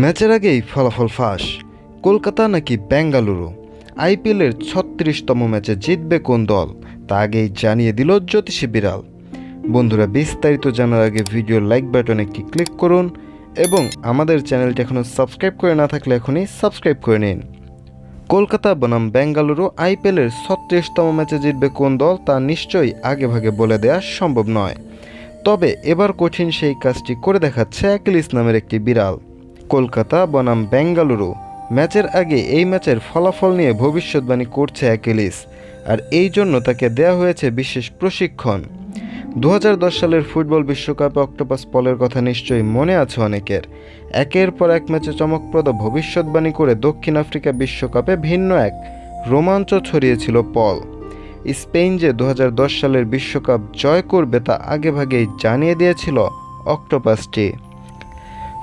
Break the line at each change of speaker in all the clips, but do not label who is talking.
ম্যাচের আগেই ফলাফল ফাঁস। কলকাতা নাকি বেঙ্গালুরু? আইপিএলের ছত্রিশতম ম্যাচে জিতবে কোন দল? তা আগেই জানিয়ে দিল জ্যোতিষী বিড়াল। বন্ধুরা, বিস্তারিত জানার আগে ভিডিও লাইক বাটন একটি ক্লিক করুন এবং আমাদের চ্যানেলটি এখনও সাবস্ক্রাইব করে না থাকলে এখনই সাবস্ক্রাইব করে নিন। কলকাতা বনাম বেঙ্গালুরু আইপিএলের ছত্রিশতম ম্যাচে জিতবে কোন দল তা নিশ্চয়ই আগেভাগে বলে দেওয়া সম্ভব নয়। তবে এবার কঠিন সেই কাজটি করে দেখাচ্ছে অ্যাকিলিস নামের একটি বিড়াল। কলকাতা, বনাম বেঙ্গালুরু। ম্যাচের আগে এই ম্যাচের ফলাফল নিয়ে ভবিষ্যৎবাণী করছে অ্যাকিলিস, আর এই জন্য তাকে দেয়া হয়েছে বিশেষ প্রশিক্ষণ। দু হাজার দশ সালের ফুটবল বিশ্বকাপে অক্টোপাস পলের কথা নিশ্চয়ই মনে আছে অনেকের। একের পর এক ম্যাচে চমকপ্রদ ভবিষ্যৎবাণী করে দক্ষিণ আফ্রিকা বিশ্বকাপে ভিন্ন এক রোমাঞ্চ ছড়িয়েছিল পল। স্পেন যে দু হাজার দশ সালের বিশ্বকাপ জয় করবে তা আগেভাগেই জানিয়ে দিয়েছিল অক্টোপাসটি।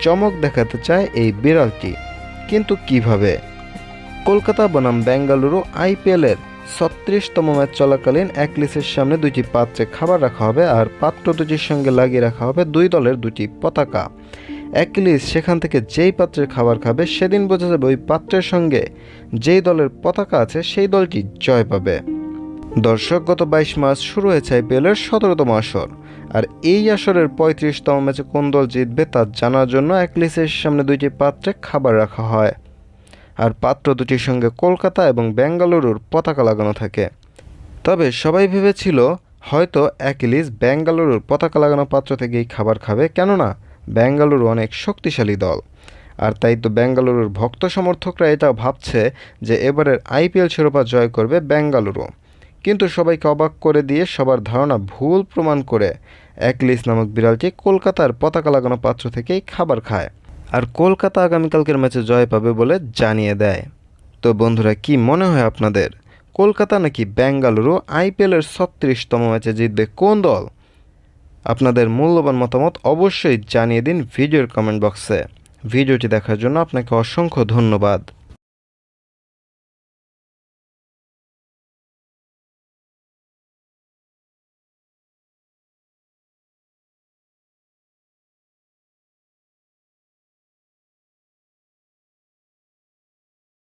চমক দেখাতে চায় এই বিড়ালটি। কিন্তু কীভাবে? কলকাতা বনাম বেঙ্গালুরু আইপিএলের ছত্রিশতম ম্যাচ চলাকালীন একলিসের সামনে দুটি পাত্রে খাবার রাখা হবে আর পাত্র দুটির সঙ্গে লাগিয়ে রাখা হবে দুই দলের দুটি পতাকা। একলিস সেখান থেকে যেই পাত্রের খাবার খাবে, সেদিন বোঝা যাবে ওই পাত্রের সঙ্গে যেই দলের পতাকা আছে, সেই দলটি জয় পাবে। দর্শক, গত বাইশ মাস শুরু হয়েছে আইপিএলের সতেরোতম আসর। আর এই আসরের পঁয়ত্রিশতম ম্যাচে কোন দল জিতবে তা জানার জন্য অ্যাকলিসের সামনে দুইটি পাত্রে খাবার রাখা হয়। আর পাত্র দুটির সঙ্গে কলকাতা এবং বেঙ্গালুরুর পতাকা লাগানো থাকে। তবে সবাই ভেবেছিল, হয়তো অ্যাকিলিস বেঙ্গালুরুর পতাকা লাগানো পাত্র থেকেই খাবার খাবে, কেননা বেঙ্গালুরু অনেক শক্তিশালী দল। আর তাই তো বেঙ্গালুরুর ভক্ত সমর্থকরা এটা ভাবছে যে এবারের আইপিএল শিরোপা জয় করবে বেঙ্গালুরু। কিন্তু সবাইকে অবাক করে দিয়ে সবার ধারণা ভুল প্রমাণ করে অ্যাকলিস নামক বিড়ালটি কলকাতার পতাকা লাগানো পাত্র থেকেই খাবার খায় আর কলকাতা আগামীকালকের ম্যাচে জয় পাবে বলে জানিয়ে দেয়। তো বন্ধুরা, কি মনে হয় আপনাদের? কলকাতা নাকি বেঙ্গালুরু আইপিএলের ছত্রিশতম ম্যাচে জিতবে কোন দল? আপনাদের মূল্যবান মতামত অবশ্যই জানিয়ে দিন ভিডিওর কমেন্ট বক্সে। ভিডিওটি দেখার জন্য আপনাকে অসংখ্য ধন্যবাদ।